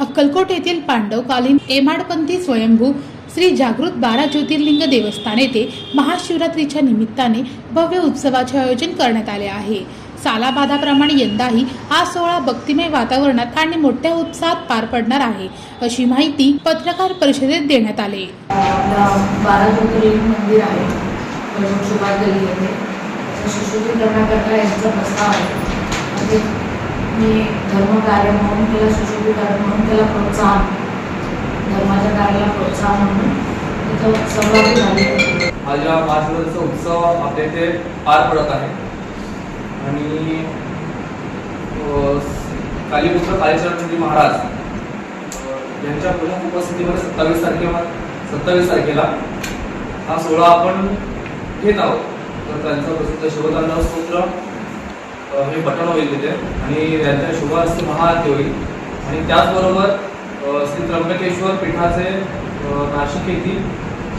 अक्कलकोट येथील पांडवकालीन एमाडपंथी स्वयंभू श्री जागृत बारा ज्योतिर्लिंग देवस्थान येथे महाशिवरात्रीच्या निमित्ताने भव्य उत्सवाचे आयोजन करण्यात आले आहे. सालाबादाप्रमाणे यंदाही हा सोहळा भक्तिमय वातावरणात आणि मोठ्या उत्साहात पार पडणार आहे अशी माहिती पत्रकार परिषदेत देण्यात आली. बारा ज्योतिर्लिंग मंदिर आहे. वैभव सुरुवात केली येथे त्याचं सुशोभीकरणाकरता यांचा प्रस्ताव आहे. म्हणजे मी धर्मकार्य म्हणून त्याला सुशोभीकरण म्हणून त्याला प्रोत्साहन धर्माच्या कार्याला प्रोत्साहन म्हणून तिथं सहभागी झाले होते. हा जेव्हा उत्सव आपल्या इथे पार पडत आहे. आणि कालीपुत्र कालीचरणजी महाराज यांच्या पुन्हा उपस्थितीमध्ये सत्तावीस तारखेला सत्तावीस तारखेला हा सोहळा आपण घेत आहोत. तर त्यांचं प्रसिद्ध शिवतांडव स्तोत्र हे पठण होईल तिथे. आणि त्यांच्या शुभास्ती महाआरती होईल. आणि त्याचबरोबर श्री त्र्यंबकेश्वर पीठाचे नाशिक येथील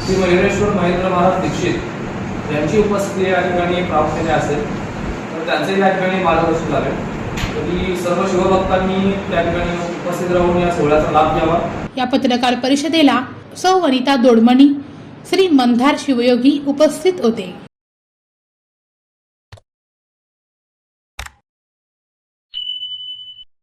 श्री मयुरेश्वर महेंद्र महाराज दीक्षित यांची उपस्थिती या ठिकाणी प्रामुख्याने असेल. तर त्यांचे या ठिकाणी मार्गदर्शन लावेल तरी सर्व शिवभक्तांनी त्या ठिकाणी उपस्थित राहून या सोहळ्याचा लाभ घ्यावा. या पत्रकार परिषदेला सौ वनिता दोडमणी श्री मंधार शिवयोगी उपस्थित होते.